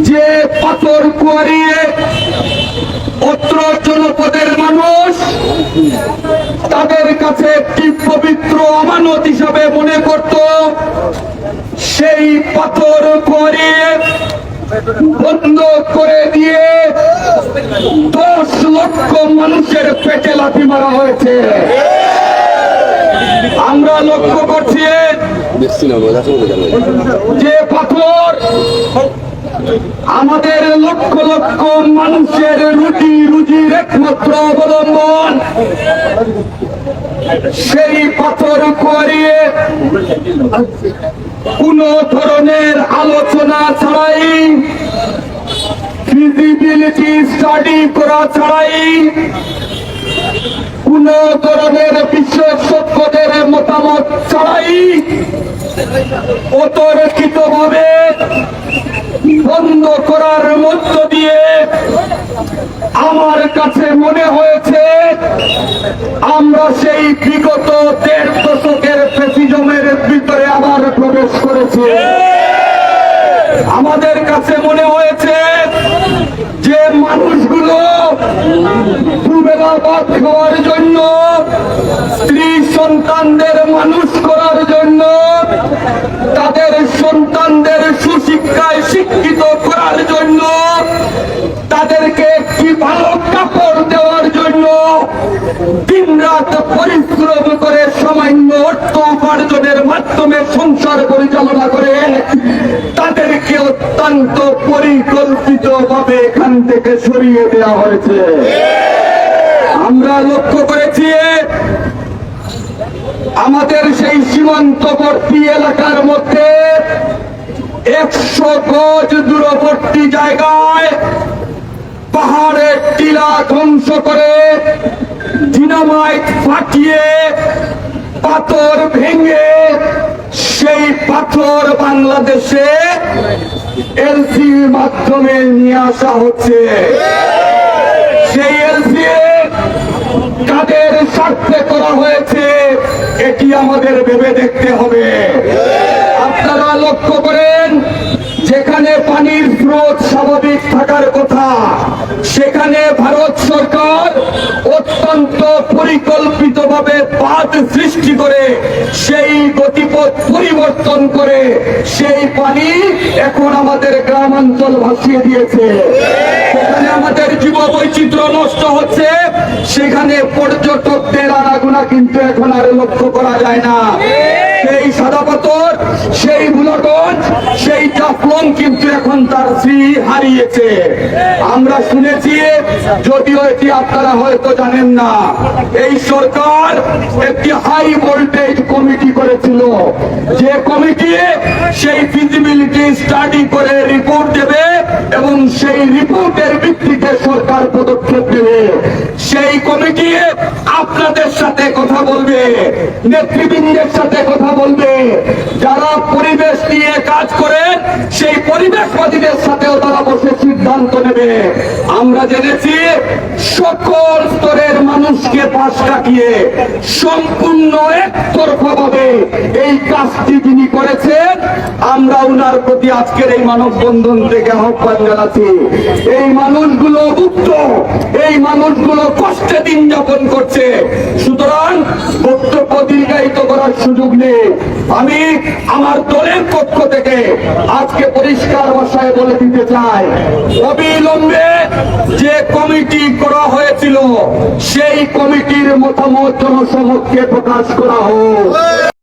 যে পাথর কুয়ারিয়ে অত্র জনপদের মানুষ তাদের কাছে একটি পবিত্র আমানত হিসাবে মনে করত সেই পাথর কুয়ারিয়ে বন্ধ করে দিয়ে দশ লক্ষ মানুষের পেটে লাথি মারা হয়েছে। আমরা লক্ষ্য করছি যে পাথর আমাদের লক্ষ লক্ষ মানুষের রুটি রুজির একমাত্র অবলম্বন। সেই পাথর করিয়ে কোন ধরনের আলোচনা ছাড়াই ফিজিবিলিটি স্টাডি করা ছাড়াই কোন ধরনের বিশেষজ্ঞদের মতামত ছাড়াই ভাবে বন্ধ করার মধ্য দিয়ে আমার কাছে মনে হয়েছে, আমরা সেই বিগত দেড় দশকের ফেসিজমের ভিতরে আবার প্রবেশ করেছি। আমাদের কাছে মনে হয়েছে যে মানুষগুলো দুবেলা খাওয়ার জন্য, স্ত্রী সন্তানদের মানুষ করার জন্য তাদের সন্তানদের সুশিক্ষায় শিক্ষিত করার জন্য তাদেরকে একটি ভালো কাপড় দেওয়ার জন্য দিন রাত পরিশ্রম করে সামান্য অর্থ উপার্জনের মাধ্যমে সংসার পরিচালনা করে তাদেরকে অত্যন্ত পরিকল্পিত ভাবে এখান থেকে সরিয়ে দেওয়া হয়েছে। আমরা লক্ষ্য করেছি, আমাদের সেই সীমান্তবর্তী এলাকার মধ্যে একশো গজ দূরবর্তী জায়গায় পাহাড়ের টিলা ধ্বংস করে ডিনামাইট ফাটিয়ে পাথর ভেঙে সেই পাথর বাংলাদেশে এলসির মাধ্যমে নিয়ে আসা হচ্ছে। সেই এলসি কাদের স্বার্থে করা হয়েছে, এটি আমাদের ভেবে দেখতে হবে। আপনারা লক্ষ্য করেন যেখানে পানির স্রোত স্বাভাবিক থাকার কথা, সেখানে ভারত সরকার অত্যন্ত পরিকল্পিতভাবে বাদ সৃষ্টি করে, সেই গতিপথ পরিবর্তন করে, সেই পানি এখন আমাদের গ্রামাঞ্চল ভাসিয়ে দিয়েছে। সেখানে আমাদের জীব বৈচিত্র্য নষ্ট হচ্ছে, সেখানে পর্যটকদের আনাগুনা কিন্তু এখন আর লক্ষ্য করা যায় না। সেই সাদা পাথর জাফলং কিন্তু এখন তার শ্রী হারিয়েছে। আমরা শুনেছি, যদিও এটি আপনারা হয়তো জানেন না, এই সরকার একটি হাই ভোল্টেজ কমিটি করেছিল। যে কমিটি সেই ফিজিবিলিটি স্টাডি করে রিপোর্ট দেবে এবং সেই রিপোর্টের ভিত্তিতে সরকার পদক্ষেপ নেবে। সেই কমিটি আপনাদের সাথে কথা বলবে? নেতৃবৃন্দের সাথে কথা বলবে? যারা পরিবেশ নিয়ে কাজ করে, সেই পরিবেশবাদীদের সাথেও তারা বসে সিদ্ধান্ত নেবে। আমরা জেনেছি সকল স্তরের মানুষকে পাশ কাটিয়ে সম্পূর্ণ একতরফা ভাবে এই কাজটি তিনি করেছেন, আমরা উনার প্রতি আজকের এই মানববন্ধন থেকে আহ্বান জানাচ্ছি। এই মানুষগুলো মুক্ত এই মানুষগুলো কষ্টে দিন যাপন করছে। সুতরাং বক্তব্য দীর্ঘায়িত করার সুযোগ নেই। আমি আমার দলের পক্ষ থেকে আজকে পরিষ্কার ভাষায় বলে দিতে চাই, অবিলম্বে যে কমিটি করা হয়েছিল, সেই কমিটির মতামত জনসমক্ষে প্রকাশ করা হোক।